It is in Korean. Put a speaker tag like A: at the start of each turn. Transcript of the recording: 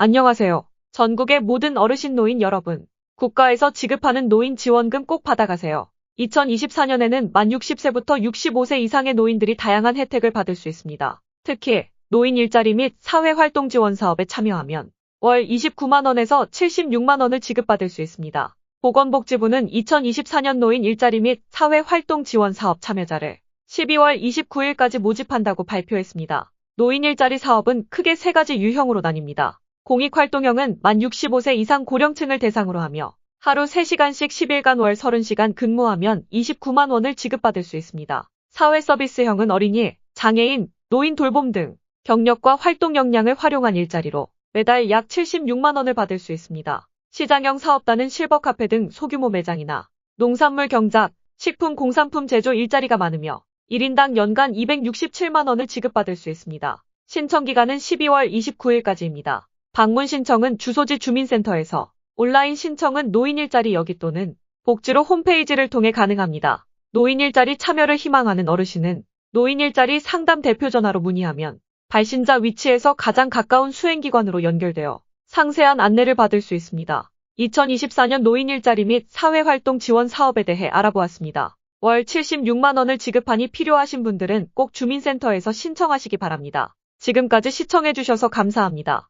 A: 안녕하세요. 전국의 모든 어르신 노인 여러분. 국가에서 지급하는 노인 지원금 꼭 받아가세요. 2024년에는 만 60세부터 65세 이상의 노인들이 다양한 혜택을 받을 수 있습니다. 특히 노인 일자리 및 사회활동 지원 사업에 참여하면 월 29만원에서 76만원을 지급받을 수 있습니다. 보건복지부는 2024년 노인 일자리 및 사회활동 지원 사업 참여자를 12월 29일까지 모집한다고 발표했습니다. 노인 일자리 사업은 크게 세 가지 유형으로 나뉩니다. 공익활동형은 만 65세 이상 고령층을 대상으로 하며 하루 3시간씩 10일간 월 30시간 근무하면 29만 원을 지급받을 수 있습니다. 사회서비스형은 어린이, 장애인, 노인 돌봄 등 경력과 활동 역량을 활용한 일자리로 매달 약 76만 원을 받을 수 있습니다. 시장형 사업단은 실버 카페 등 소규모 매장이나 농산물 경작, 식품 공산품 제조 일자리가 많으며 1인당 연간 267만 원을 지급받을 수 있습니다. 신청 기간은 12월 29일까지입니다. 방문 신청은 주소지 주민센터에서, 온라인 신청은 노인 일자리 여기 또는 복지로 홈페이지를 통해 가능합니다. 노인 일자리 참여를 희망하는 어르신은 노인 일자리 상담 대표 전화로 문의하면 발신자 위치에서 가장 가까운 수행기관으로 연결되어 상세한 안내를 받을 수 있습니다. 2024년 노인 일자리 및 사회활동 지원 사업에 대해 알아보았습니다. 월 76만 원을 지급하니 필요하신 분들은 꼭 주민센터에서 신청하시기 바랍니다. 지금까지 시청해주셔서 감사합니다.